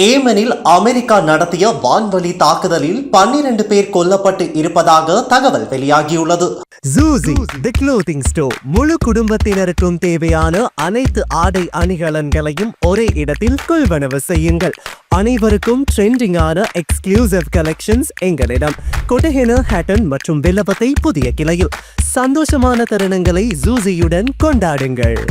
ஏமனில் America நடத்திய வான்வழி தாக்குதலில் பன்னிரண்டு பேர் கொல்லப்பட்டு இருப்பதாக தகவல் வெளியாகியுள்ளது. ஜூசி தி க்ளோத்திங் ஸ்டோர் முழு குடும்பத்தினருக்கும் தேவையான அனைத்து ஆடை அணிகலன்களையும் ஒரே இடத்தில் கொள்வனவு செய்யுங்கள். அனைவருக்கும் ட்ரெண்டிங்கான எக்ஸ்க்ளூசிவ் கலெக்ஷன்ஸ் எங்களிடம். கொட்டஹென ஹேட்டன் மற்றும் வில்லபத்தை புதிய கிளையில். சந்தோஷமான தருணங்களை ஜூசியுடன் கொண்டாடுங்கள்.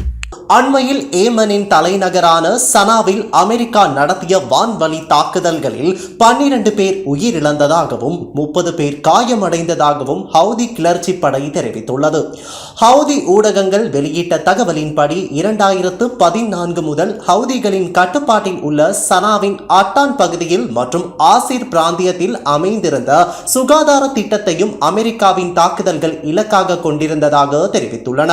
அண்மையில் ஏமனின் தலைநகரான சனாவில் அமெரிக்கா நடத்திய வான்வழி தாக்குதல்களில் பன்னிரண்டு பேர் உயிரிழந்ததாகவும் முப்பது பேர் காயமடைந்ததாகவும் ஹவுதி கிளர்ச்சி படை தெரிவித்துள்ளது. ஹவுதி ஊடகங்கள் வெளியிட்ட தகவலின்படி இரண்டாயிரத்து பதினான்கு முதல் ஹவுதிகளின் கட்டுப்பாட்டில் உள்ள சனாவின் அட்டான் பகுதியில் மற்றும் ஆசிர் பிராந்தியத்தில் அமைந்திருந்த சுகாதார திட்டத்தையும் அமெரிக்காவின் தாக்குதல்கள் இலக்காக கொண்டிருந்ததாக தெரிவித்துள்ளன.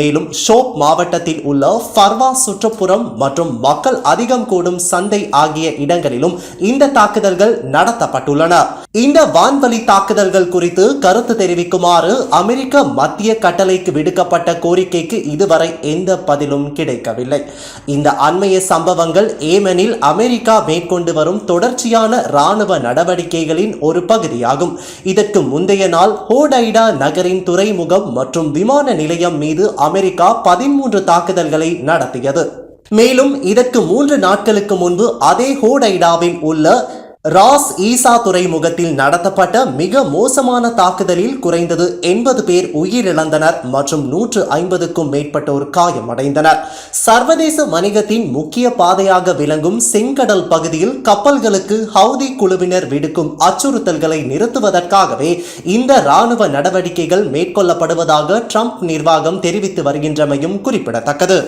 மேலும் ஷோப் மாவட்டத்தில் உள்ள ஃபர்வா சுற்றுப்புறம் மற்றும் மக்கள் அதிகம் கூடும் சந்தை ஆகிய இடங்களிலும் இந்த தாக்குதல்கள் நடத்தப்பட்டுள்ளன. இந்த வான்வழி தாக்குதல்கள் குறித்து கருத்து தெரிவிக்குமாறு அமெரிக்க மத்திய கட்டளைக்கு விடுக்கப்பட்ட கோரிக்கைக்கு இதுவரை எந்த பதிலும் கிடைக்கவில்லை. இந்த அண்மைய சம்பவங்கள் ஏமனில் அமெரிக்கா மேற்கொண்டு வரும் தொடர்ச்சியான இராணுவ நடவடிக்கைகளின் ஒரு பகுதியாகும். இதற்கு முந்தைய நாள் ஹோடைடா நகரின் துறைமுகம் மற்றும் விமான நிலையம் மீது அமெரிக்கா பதிமூன்று தாக்குதல் தேடுதல்களை நடத்தியது. மேலும் இதற்கு மூன்று நாட்களுக்கு முன்பு அதே ஹோடைடாவில் உள்ள ராஸ் ஈசா துறைமுகத்தில் நடத்தப்பட்ட மிக மோசமான தாக்குதலில் குறைந்தது எண்பது பேர் உயிரிழந்தனர் மற்றும் நூற்று ஐம்பதுக்கும் மேற்பட்டோர் காயமடைந்தனர். சர்வதேச வணிகத்தின் முக்கிய பாதையாக விளங்கும் செங்கடல் பகுதியில் கப்பல்களுக்கு ஹவுதி குழுவினர் விடுக்கும் அச்சுறுத்தல்களை நிறுத்துவதற்காகவே இந்த இராணுவ நடவடிக்கைகள் மேற்கொள்ளப்படுவதாக ட்ரம்ப் நிர்வாகம் தெரிவித்து வருகின்றமையும் குறிப்பிடத்தக்கது.